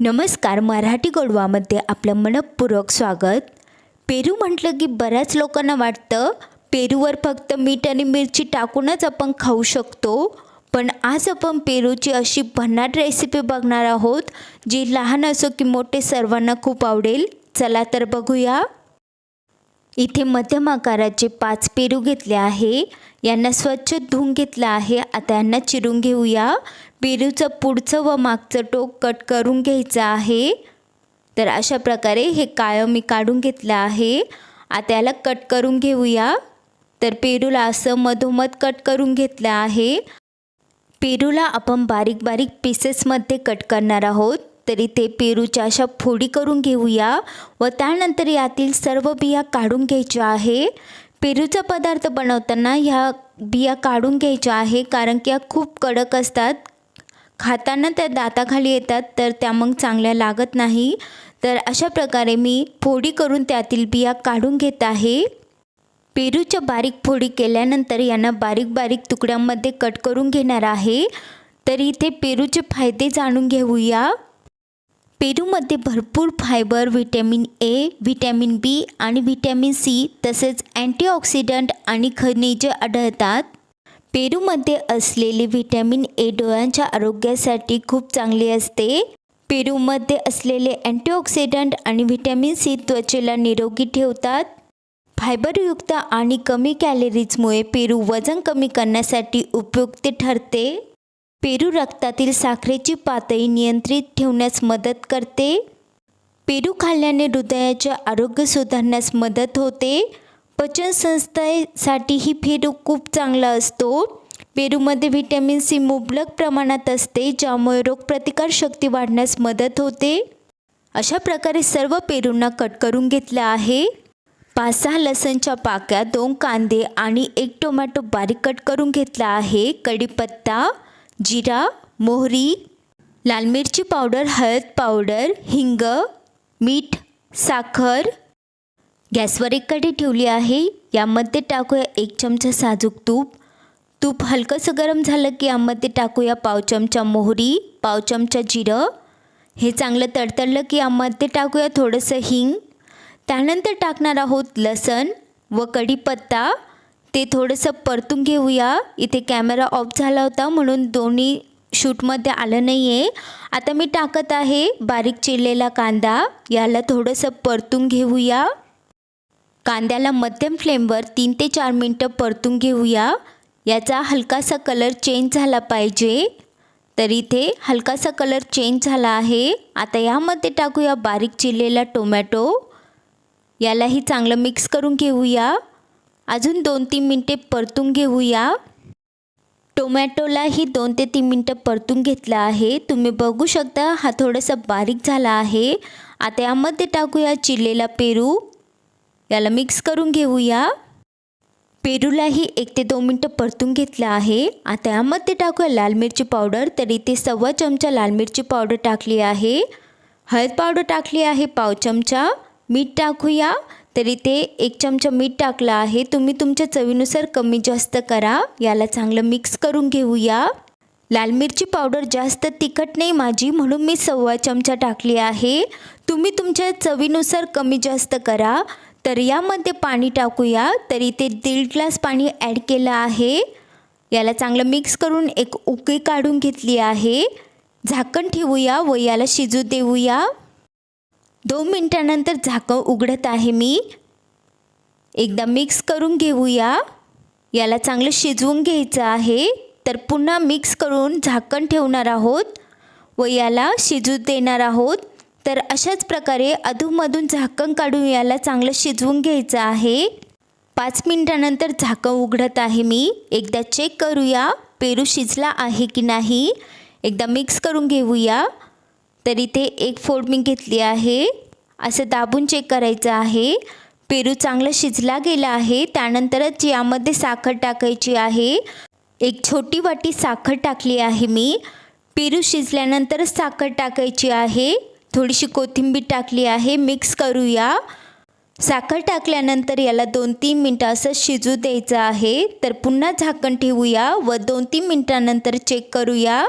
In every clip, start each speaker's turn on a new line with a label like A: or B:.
A: नमस्कार मराठी गोडवामध्ये आपलं मनपूर्वक स्वागत. पेरू म्हटलं की बऱ्याच लोकांना वाटतं पेरूवर फक्त मीठ आणि मिरची टाकूनच आपण खाऊ शकतो. पण आज आपण पेरूची अशी भन्नाट रेसिपी बघणार आहोत जी लहान असो की मोठे सर्वांना खूप आवडेल. चला तर बघूया. इथे मध्यम आकाराचे पाच पेरू घेतले आहे. यांना स्वच्छ धुवून घेतलं आहे. आता यांना चिरून घेऊया. पेरूचं पुढचं व मागचं टोक कट करून घ्यायचं आहे. तर अशा प्रकारे हे काळं मी काढून घेतलं आहे. आता याला कट करून घेऊया. तर पेरूला असं मधोमध कट करून घेतलं आहे. पेरूला आपण बारीक बारीक पीसेसमध्ये कट करणार आहोत. तरी ते पेरूच्या अशा फोडी करून घेऊया व त्यानंतर यातील सर्व बिया काढून घ्यायच्या आहे. पेरूचा पदार्थ बनवताना ह्या बिया काढून घ्यायच्या आहे कारण की या खूप कडक असतात. खाताना त्या दाताखाली येतात तर त्या मग चांगल्या लागत नाही. तर अशा प्रकारे मी फोडी करून त्यातील बिया काढून घेत आहे. पेरूच्या बारीक फोडी केल्यानंतर यांना बारीक बारीक तुकड्यांमध्ये कट करून घेणार आहे. तर इथे पेरूचे फायदे जाणून घेऊया. पेरूमध्ये भरपूर fibre vitamin A vitamin B आणि व्हिटॅमिन सी तसेच अँटीऑक्सिडंट आणि खनिजे आढळतात. पेरूमध्ये असलेले व्हिटॅमिन ए डोळ्यांच्या आरोग्यासाठी खूप चांगले असते. पेरूमध्ये असलेले अँटीऑक्सिडंट आणि व्हिटॅमिन सी त्वचेला निरोगी ठेवतात. फायबरयुक्त आणि कमी कॅलरीजमुळे पेरू वजन कमी करण्यासाठी उपयुक्त ठरते. पेरू रक्तातील साखरेची पातळी नियंत्रित ठेवण्यास मदत करते. पेरू खाल्ल्याने हृदयाचे आरोग्य सुधारण्यास मदत होते. पचनसंस्थेसाठीही पेरू खूप चांगला असतो. पेरूमध्ये व्हिटॅमिन सी मुबलक प्रमाणात असते ज्यामुळे रोगप्रतिकारशक्ती वाढण्यास मदत होते. अशा प्रकारे सर्व पेरूंना कट करून घेतलं आहे. पाच सहा लसणच्या पाक्या दोन कांदे आणि एक टोमॅटो बारीक कट करून घेतला आहे. कढीपत्ता जिरा मोहरी लाल मिरची पावडर हळद पावडर हिंग मीठ साखर. गॅसवर एक कढी ठेवली आहे. यामध्ये टाकूया एक चमचा साजूक तूप. तूप हलकंसं गरम झालं की यामध्ये टाकूया पाव चमचा मोहरी पाव चमचा जिरं. हे चांगलं तडतडलं की यामध्ये टाकूया थोडंसं हिंग. त्यानंतर टाकणार आहोत लसण व कढीपत्ता. ते थोडंसं परतून घेऊया. इथे कॅमेरा ऑफ झाला होता म्हणून दोन्ही शूटमध्ये आलं नाही आहे आता मी टाकत आहे बारीक चिरलेला कांदा. याला थोडंसं परतून घेऊया. कांद्याला मध्यम फ्लेमवर तीन ते चार मिनटं परतून घेऊया. याचा हलकासा कलर चेंज झाला पाहिजे. तर इथे हलकासा कलर चेंज झाला आहे. आता यामध्ये टाकूया बारीक चिरलेला टोमॅटो यालाही चांगलं मिक्स करून घेऊया. अजून दोन तीन मिनटे परतून घेऊया. टोमॅटोलाही दोन ते तीन मिनटं परतून घेतलं आहे. तुम्ही बघू शकता हा थोडासा बारीक झाला आहे. आता यामध्ये टाकूया चिरलेला पेरू. याला मिक्स करून घेऊया. पेरूलाही एक ते दोन मिनटं परतून घेतलं आहे. आता यामध्ये टाकूया लाल मिरची पावडर. तर इथे सव्वा चमचा लाल मिरची पावडर टाकली आहे. हळद पावडर टाकली आहे पाव चमचा. मीठ टाकूया. तर इथे एक चमचा मीठ टाकलं आहे. तुम्ही तुमच्या चवीनुसार कमी जास्त करा. याला चांगलं मिक्स करून घेऊया. लाल मिरची पावडर जास्त तिखट नाही माझी म्हणून मी सव्वा चमचा टाकली आहे. तुम्ही तुमच्या चवीनुसार कमी जास्त करा. तर यामध्ये पाणी टाकूया. तर इथे दीड ग्लास पाणी ॲड केलं आहे. याला चांगलं मिक्स करून एक उकळी काढून घेतली आहे. झाकण ठेवूया व याला शिजू देऊया. दोन मिनटानंतर झाकं उघडत आहे मी. एकदा मिक्स करून घेऊया. याला चांगलं शिजवून घ्यायचं आहे. तर पुन्हा मिक्स करून झाकण ठेवणार आहोत व याला शिजू देणार आहोत. तर अशाच प्रकारे अधूनमधून झाकण काढून याला चांगलं शिजवून घ्यायचं आहे. पाच मिनटानंतर झाकण उघडत आहे मी. एकदा चेक करूया पेरू शिजला आहे की नाही. एकदा मिक्स करून घेऊया. तर इथे एक फोड मी घेतली आहे. असं दाबून चेक करायचं आहे. पेरू चांगलं शिजला गेला आहे. त्यानंतरच यामध्ये साखर टाकायची आहे. एक छोटी वाटी साखर टाकली आहे मी. पेरू शिजल्यानंतरच साखर टाकायची आहे. थोडीशी कोथिंबीर टाकली आहे. मिक्स करूया. साखर टाकल्यानंतर याला दोन तीन मिनटं असं शिजू द्यायचं आहे. तर पुन्हा झाकण ठेवूया व दोन तीन मिनटानंतर चेक करूया.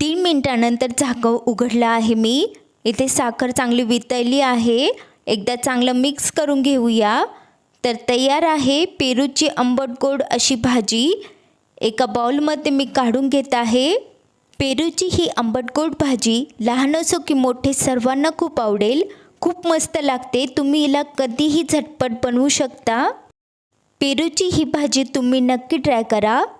A: तीन मिनटानंतर झाकव उघडलं आहे मी. इथे साखर चांगली वितळली आहे. एकदा चांगलं मिक्स करून घेऊया. तर तयार आहे पेरूची आंबट गोड अशी भाजी. एका बाउलमध्ये मी काढून घेत आहे. पेरूची ही आंबट गोड भाजी लहान असो की मोठे सर्वांना खूप आवडेल. खूप मस्त लागते. तुम्ही हिला कधीही झटपट बनवू शकता. पेरूची ही भाजी तुम्ही नक्की ट्राय करा.